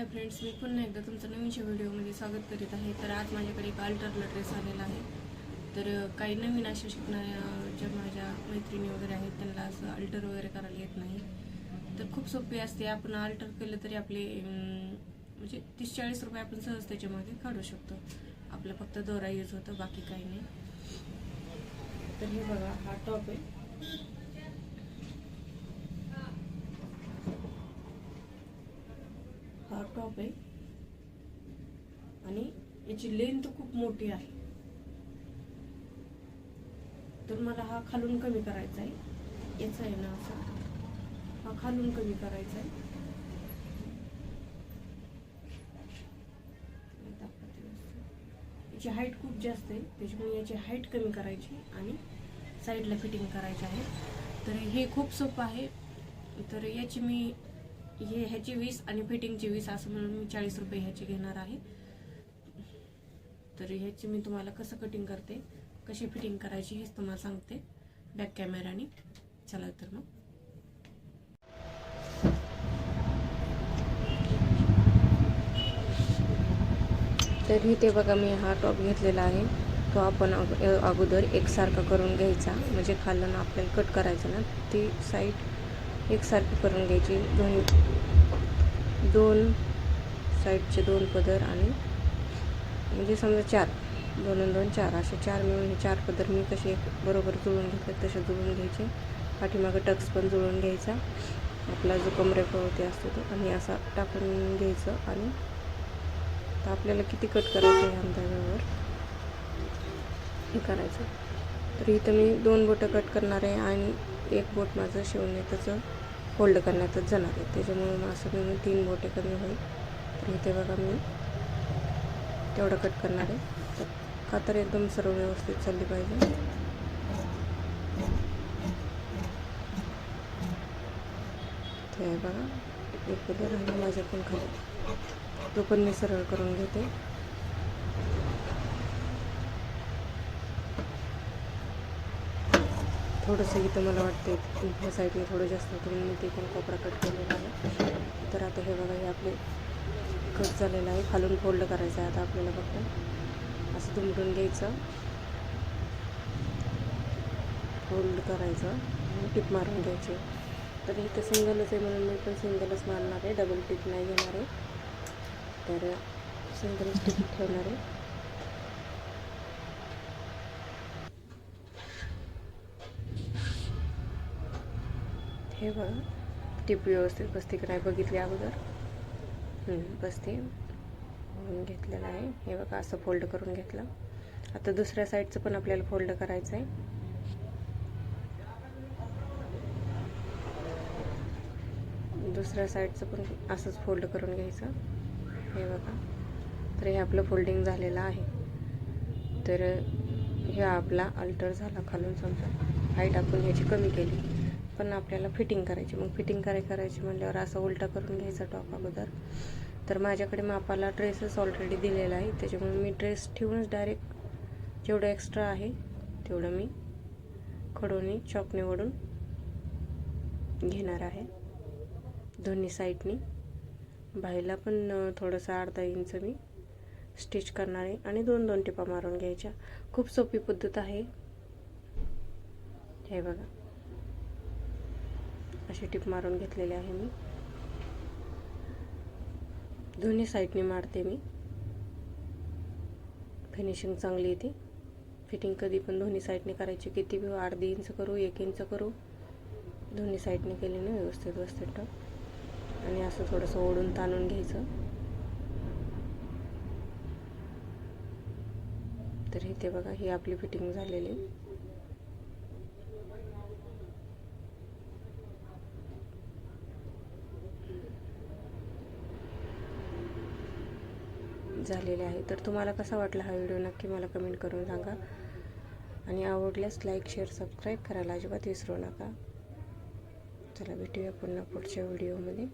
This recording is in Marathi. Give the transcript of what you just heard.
हाय फ्रेंड्स मी पुन्हा एकदा तुमचं नवीनच्या व्हिडिओमध्ये स्वागत करीत आहे. तर आज माझ्याकडे एक अल्टरला ड्रेस आलेला आहे. तर काही नवीन अशा शिकणाऱ्या ज्या माझ्या मैत्रिणी वगैरे आहेत त्यांना असं अल्टर वगैरे करायला येत नाही. तर खूप सोपी असते. आपण अल्टर केलं तरी आपले म्हणजे तीस चाळीस रुपये आपण सहज त्याच्यामध्ये काढू शकतो. आपलं फक्त दोरा यूज होतं बाकी काही नाही. तर हे बघा हा टॉप आहे. हा टॉप आहे. आणि याची लेंथ खूप मोठी आहे. तर मला हा खालून कमी करायचा आहे. याचा आहे ना असा. हा खालून कमी करायचा आहे. याची हाईट खूप जास्त आहे. त्याच्यामुळे याची हाईट कमी करायची आणि साईडला फिटिंग करायची आहे. तर हे खूप सोपं आहे. तर याची मी हे ह्याची वीस आणि फिटिंगची वीस असं म्हणून मी चाळीस रुपये ह्याची घेणार आहे. तर ह्याची मी तुम्हाला कसं कटिंग करते कशी फिटिंग करायची हेच तुम्हाला सांगते बॅक कॅमेराने चला तर मग. तर इथे बघा मी हा टॉप घेतलेला आहे. तो आपण अगोदर एकसारखा करून घ्यायचा. म्हणजे खालून आपल्याला कट करायचं ना ती साईड एकसारखी करून घ्यायची. दोन दोन साईडचे दोन पदर आणि म्हणजे समजा चार. दोन दोन चार. असे चार मिळून हे चार पदर मी कसे बरोबर जुळून घेतले तसे जुळून घ्यायचे. पाठीमागे टक्स पण जुळून घ्यायचा. आपला जो कमरेपवरती असतो तो आणि असा टाकून घ्यायचं आणि तर आपल्याला किती कट करायचं आहे अंदाजावर हे करायचं. तर इथं मी दोन बोटं कट करणार आहे आणि एक बोट माझं शिवणे त्याचं होल्ड करण्यातच जाणार आहे. त्याच्यामुळे मग असं मी तीन बोटे कमी होईल. तर इथे बघा मी तेवढं कट करणार आहे. तर कातर एकदम सर्व व्यवस्थित चालली पाहिजे. ते आहे बघा एक पदर माझ्या पण खाली. तो पण मी सरळ करून घेते. थोडंसं इथं मला वाटते ह्या साईडने थोडं जास्त होतं म्हणून मी ते पण कोपरा कट केलेला आहे. तर आता हे बघा हे आपले कट झालेलं आहे. खालून फोल्ड करायचं आहे आता आपल्याला फक्त. असं दुमटून घ्यायचं. फोल्ड करायचं. टिप मारून घ्यायची. तर इथं सिंगलच आहे म्हणून मी पण सिंगलच मारणार आहे. डबल टिप नाही घेणार आहे. तर सिंगलच टिप ठेवणार आहे. हे बघा. टिप व्यवस्थित बसते की नाही बघितली अगोदर? बसते. म्हणून घेतलेलं आहे. हे बघा असं फोल्ड करून घेतलं. आता दुसऱ्या साईडचं पण आपल्याला फोल्ड करायचं आहे दुसऱ्या साईडचं पण असंच फोल्ड करून घ्यायचं. हे बघा. तर हे आपलं फोल्डिंग झालेलं आहे. तर हे आपला अल्टर झाला खालून समजा. हाईट आपण ह्याची कमी केली. पण आपल्याला फिटिंग करायची. मग फिटिंग कराय करायची म्हणल्यावर असं उलटा करून घ्यायचा टॉप अगोदर. तर माझ्याकडे मापाला ड्रेसच ऑलरेडी दिलेला आहे. त्याच्यामुळे मी ड्रेस ठेवूनच डायरेक्ट जेवढं एक्स्ट्रा आहे तेवढं मी खडोनी चॉकने ओढून घेणार आहे. दोन्ही साईडनी बाईला पण थोडंसं अर्धा इंच मी स्टिच करणार आहे आणि दोन दोन टिपा मारून घ्यायच्या. खूप सोपी पद्धत आहे. हे बघा. अशी टिप मारून घेतलेली आहे मी. दोन्ही साईडने मारते मी. फिनिशिंग चांगली येते. फिटिंग कधी पण दोन्ही साईडने करायची. किती बी अर्धी इंच करू एक इंच करू दोन्ही साईडने केली ना व्यवस्थित व्यवस्थित टप. आणि असं थोडंसं ओढून ताणून घ्यायचं. तर इथे बघा ही आपली फिटिंग झालेली. झालेले आहे. तर तुम्हाला कसा वाटला हा व्हिडिओ? नक्की मला कमेंट करून सांगा. आणि आवडल्यास लाईक शेअर सबस्क्राईब करायला अजिबात विसरू नका. चला भेटूया पुन्हा पुढच्या व्हिडिओमध्ये.